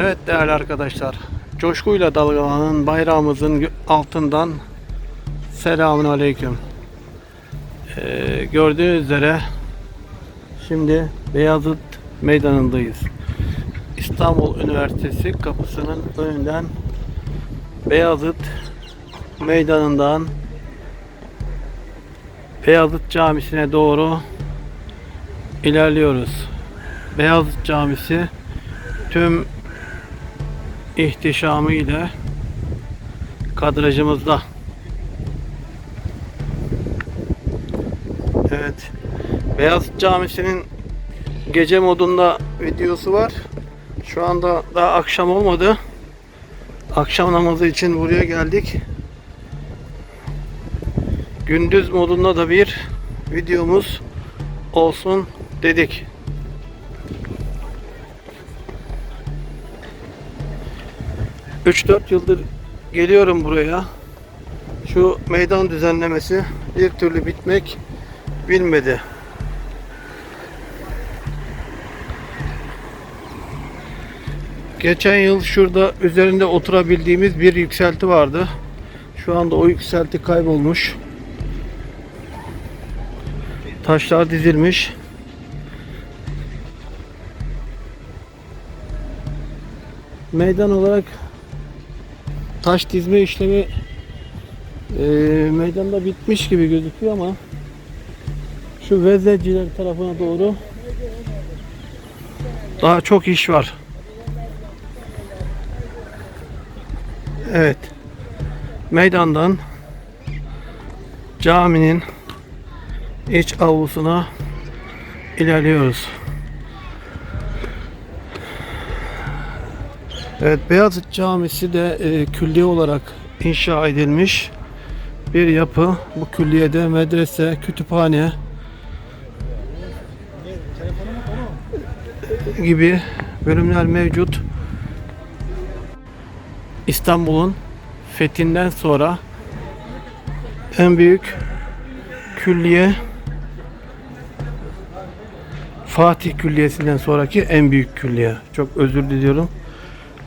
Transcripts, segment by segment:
Evet değerli arkadaşlar. Coşkuyla dalgalanan bayrağımızın altından selamun aleyküm. Ee, gördüğünüz üzere şimdi Beyazıt Meydanı'ndayız. İstanbul Üniversitesi kapısının önünden Beyazıt Meydanı'ndan Beyazıt Camisi'ne doğru ilerliyoruz. Beyazıt Camisi tüm ihtişamı ile kadrajımızda. Evet. Beyazıt Camisi'nin gece modunda videosu var. Şu anda daha akşam olmadı. Akşam namazı için buraya geldik. Gündüz modunda da bir videomuz olsun dedik. Üç dört yıldır geliyorum buraya. Şu meydan düzenlemesi bir türlü bitmek bilmedi. Geçen yıl şurada üzerinde oturabildiğimiz bir yükselti vardı. Şu anda o yükselti kaybolmuş. Taşlar dizilmiş. Meydan olarak taş dizme işlemi e, meydanda bitmiş gibi gözüküyor ama şu vezeciler tarafına doğru daha çok iş var. Evet. Meydandan caminin iç avlusuna ilerliyoruz. Evet Beyazıt Camisi de e, külliye olarak inşa edilmiş bir yapı. Bu külliyede medrese, kütüphane gibi bölümler mevcut. İstanbul'un fethinden sonra en büyük külliye Fatih Külliyesi'nden sonraki en büyük külliye. Çok özür diliyorum.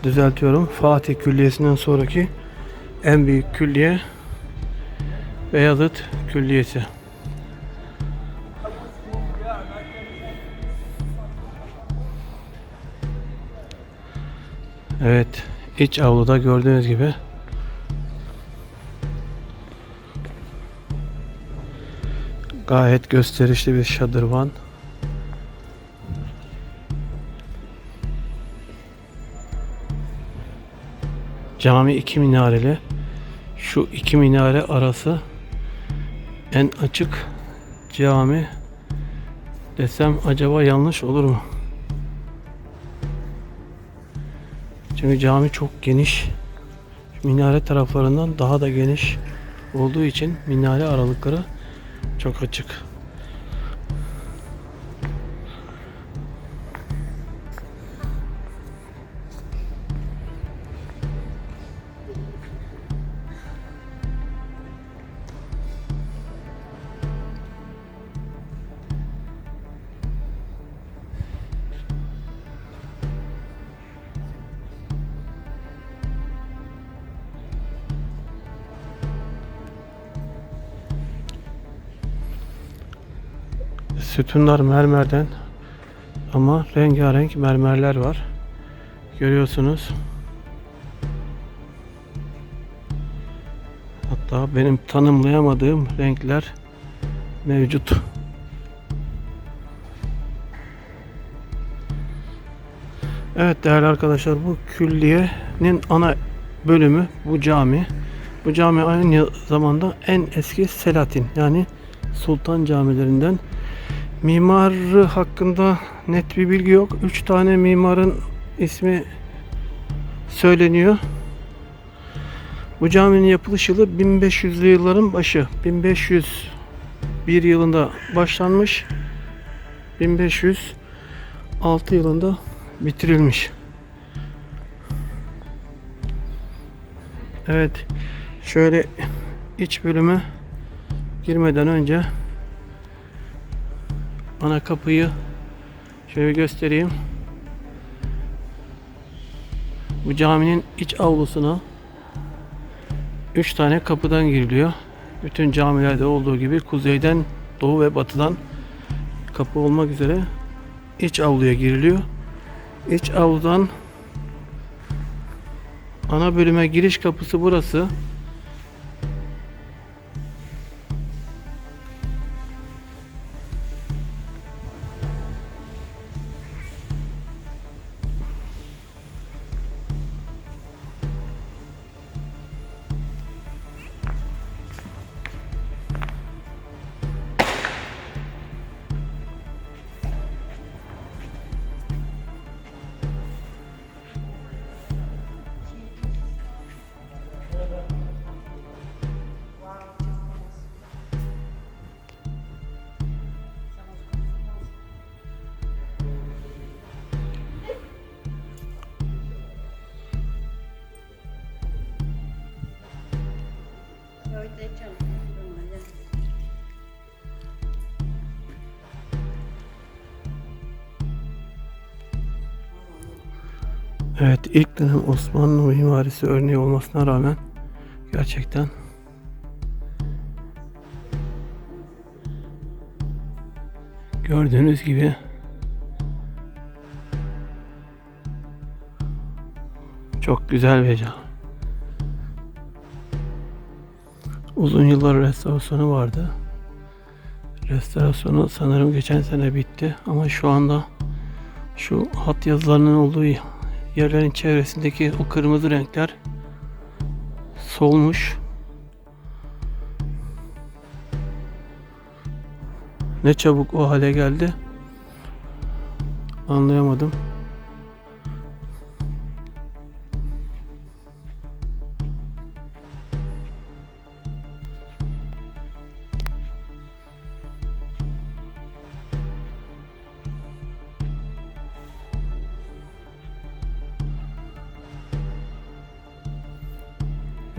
Düzeltiyorum. Fatih Külliyesi'nden sonraki en büyük külliye Beyazıt Külliyesi. Evet, iç avluda gördüğünüz gibi gayet gösterişli bir şadırvan. Cami iki minareli. Şu iki minare arası en açık cami desem acaba yanlış olur mu? Çünkü cami çok geniş. Minare taraflarından daha da geniş olduğu için minare aralıkları çok açık. Sütunlar mermerden ama rengarenk mermerler var. Görüyorsunuz. Hatta benim tanımlayamadığım renkler mevcut. Evet değerli arkadaşlar bu külliyenin ana bölümü bu cami. Bu cami aynı zamanda en eski Selatin yani Sultan camilerinden Mimarı hakkında net bir bilgi yok. Üç tane mimarın ismi söyleniyor. Bu caminin yapılış yılı 1500'lü yılların başı. 1501 yılında başlanmış. 1506 yılında bitirilmiş. Evet. Şöyle iç bölüme girmeden önce ana kapıyı şöyle göstereyim. Bu caminin iç avlusuna 3 tane kapıdan giriliyor. Bütün camilerde olduğu gibi kuzeyden, doğu ve batıdan kapı olmak üzere iç avluya giriliyor. İç avludan ana bölüme giriş kapısı burası. Evet ilk dönem Osmanlı mimarisi örneği olmasına rağmen gerçekten gördüğünüz gibi çok güzel bir cami. Uzun yıllar restorasyonu vardı. Restorasyonu sanırım geçen sene bitti ama şu anda şu hat yazılarının olduğu yerlerin çevresindeki o kırmızı renkler solmuş. Ne çabuk o hale geldi. Anlayamadım.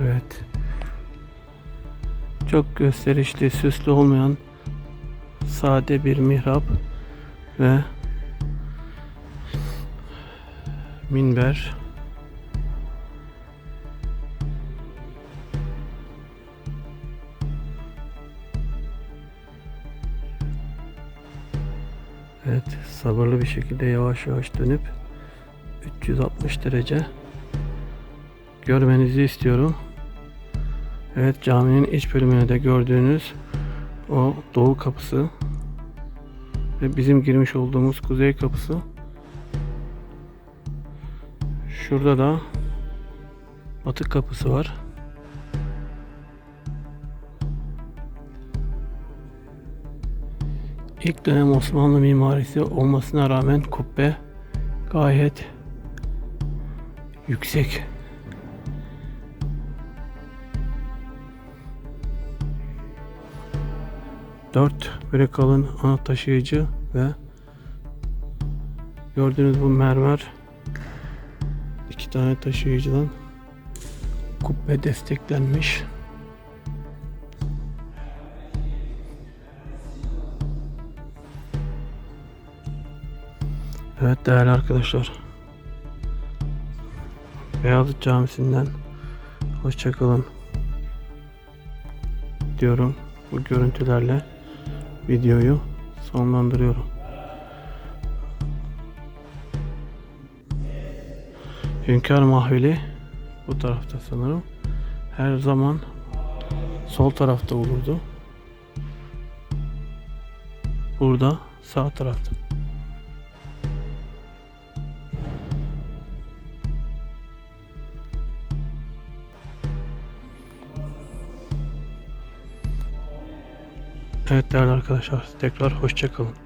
Evet. Çok gösterişli, süslü olmayan sade bir mihrap ve minber. Evet, sabırlı bir şekilde yavaş yavaş dönüp 360 derece görmenizi istiyorum. Evet caminin iç bölümüne de gördüğünüz o doğu kapısı ve bizim girmiş olduğumuz kuzey kapısı. Şurada da batı kapısı var. İlk dönem Osmanlı mimarisi olmasına rağmen kubbe gayet yüksek. Dört böyle kalın ana taşıyıcı ve gördüğünüz bu mermer iki tane taşıyıcıdan kubbe desteklenmiş. Evet değerli arkadaşlar. Beyazıt Camisi'nden hoşçakalın diyorum. Bu görüntülerle videoyu sonlandırıyorum. Hünkar Mahveli bu tarafta sanırım. Her zaman sol tarafta olurdu. Burada sağ tarafta. Evet değerli arkadaşlar tekrar hoşçakalın.